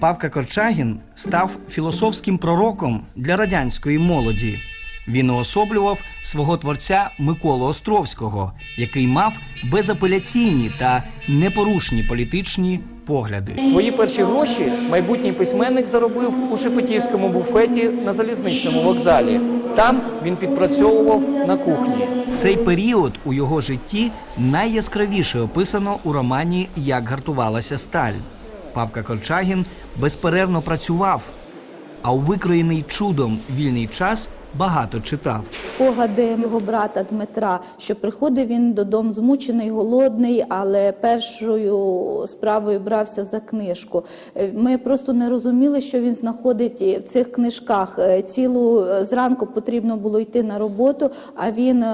Павка Корчагін став філософським пророком для радянської молоді. Він уособлював свого творця Миколу Островського, який мав безапеляційні та непорушні політичні погляди. Свої перші гроші майбутній письменник заробив у Шепетівському буфеті на залізничному вокзалі. Там він підпрацьовував на кухні. Цей період у його житті найяскравіше описано у романі Як гартувалася сталь. Павка Корчагін безперервно працював, а у викроєний чудом вільний час багато читав. Спогади його брата Дмитра, що приходив він додому змучений, голодний, але першою справою брався за книжку. Е, Ми просто не розуміли, що він знаходить в цих книжках. Е, Цілу е, зранку потрібно було йти на роботу, а він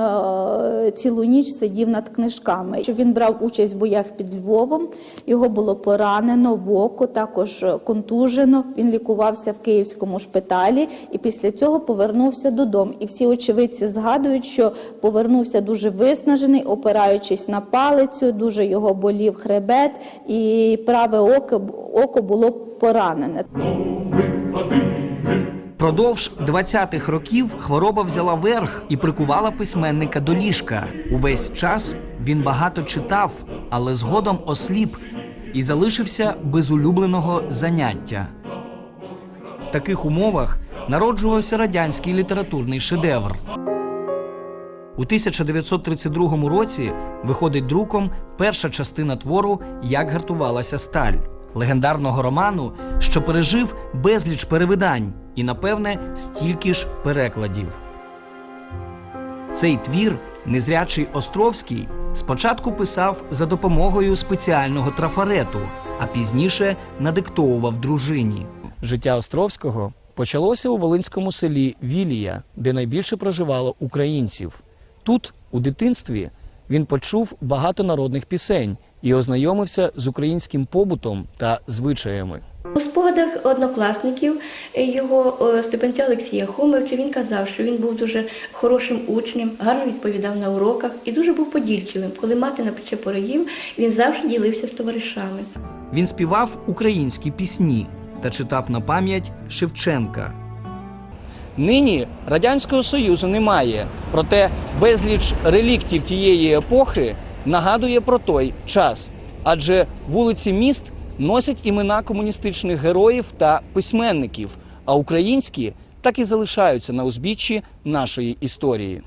цілу ніч сидів над книжками. Що він брав участь в боях під Львовом, його було поранено в око, також контужено. Він лікувався в київському шпиталі і після цього повернувся додому. І всі очевидці згадують, що повернувся дуже виснажений, опираючись на палицю, дуже його болів хребет, і праве око, око було поранене. Продовж 20-х років хвороба взяла верх і прикувала письменника до ліжка. Увесь час він багато читав, але згодом осліп і залишився без улюбленого заняття. В таких умовах народжувався радянський літературний шедевр. У 1932 році виходить друком перша частина твору Як гартувалася сталь легендарного роману, що пережив безліч перевидань і, напевне, стільки ж перекладів. Цей твір незрячий Островський спочатку писав за допомогою спеціального трафарету, а пізніше надиктовував дружині. Життя Островського почалося у волинському селі Вілія, де найбільше проживало українців. Тут, у дитинстві, він почув багато народних пісень і ознайомився з українським побутом та звичаями. У спогадах однокласників його е, Олексія Хомича він казав, що він був дуже хорошим учнем, гарно відповідав на уроках і дуже був подільчивим. Коли мати напече пирогів, він завжди ділився з товаришами. Він співав українські пісні та читав на пам'ять Шевченка. Нині Радянського Союзу немає, проте безліч реліктів тієї епохи нагадує про той час, адже вулиці міст носять імена комуністичних героїв та письменників, а українські так і залишаються на узбіччі нашої історії.